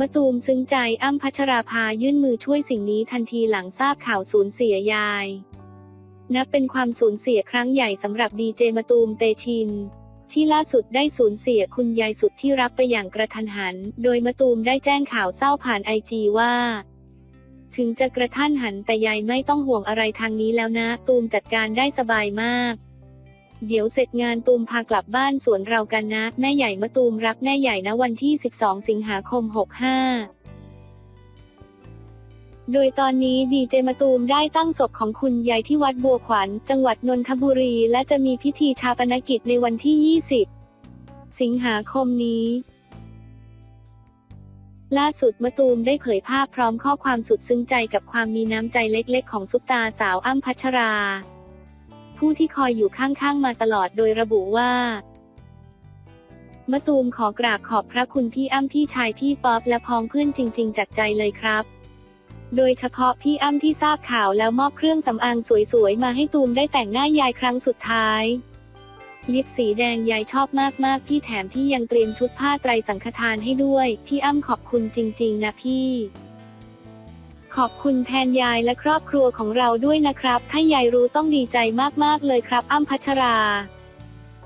มะตูมซึ้งใจอ้ำพัชราภายื่นมือช่วยสิ่งนี้ทันทีหลังทราบข่าวสูญเสียยาย นับเป็นความสูญเสียครั้งใหญ่สำหรับดีเจมะตูมเตชิน ที่ล่าสุดได้สูญเสียคุณยายสุดที่รักไปอย่างกระทันหัน โดยมะตูมได้แจ้งข่าวเศร้าผ่านไอจีว่า ถึงจะกระทันหันแต่ยายไม่ต้องห่วงอะไรทางนี้แล้วนะ ตูมจัดการได้สบายมาก เดี๋ยวเสร็จงานตูมพากลับบ้านสวนเรากันนะ แม่ใหญ่มะตูมรักแม่ใหญ่นะวันที่ 12 สิงหาคม 65โดยตอนนี้ดีเจมะตูมได้ตั้งศพของคุณยายที่วัดบัวขวัญ จังหวัดนนทบุรี และจะมีพิธีชาปนกิจในวันที่ 20 สิงหาคมนี้ ล่าสุดมะตูมได้เผยภาพพร้อมข้อความสุดซึ้งใจกับความมีน้ำใจเล็กๆ ของซุปตาสาวอ้ำพัชรา ผู้ที่คอยอยู่ข้างๆ มาตลอดโดยระบุว่ามะตูมขอกราบขอบพระคุณพี่อ้ำพี่ชายพี่ป๊อปและพ้องเพื่อนจริง ๆ จากใจเลยครับ โดยเฉพาะพี่อ้ำที่ทราบข่าวแล้วมอบเครื่องสำอางสวยๆ มาให้ตูมได้แต่งหน้ายายครั้งสุดท้าย ลิปสีแดงยายชอบมากๆ พี่แถมพี่ยังเตรียมชุดผ้าไตรสังฆทานให้ด้วย พี่อ้ำขอบคุณจริง ๆ นะพี่ ขอบคุณแทนยายและครอบครัวของเราด้วยนะครับ ถ้ายายรู้ต้องดีใจมากๆเลยครับ อ้ำพัชรา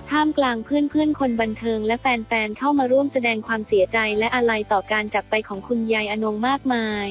ท่ามกลางเพื่อนๆ คนบันเทิงและแฟนๆ เข้ามาร่วมแสดงความเสียใจและอาลัยต่อการจากไปของคุณยายอนงมากมาย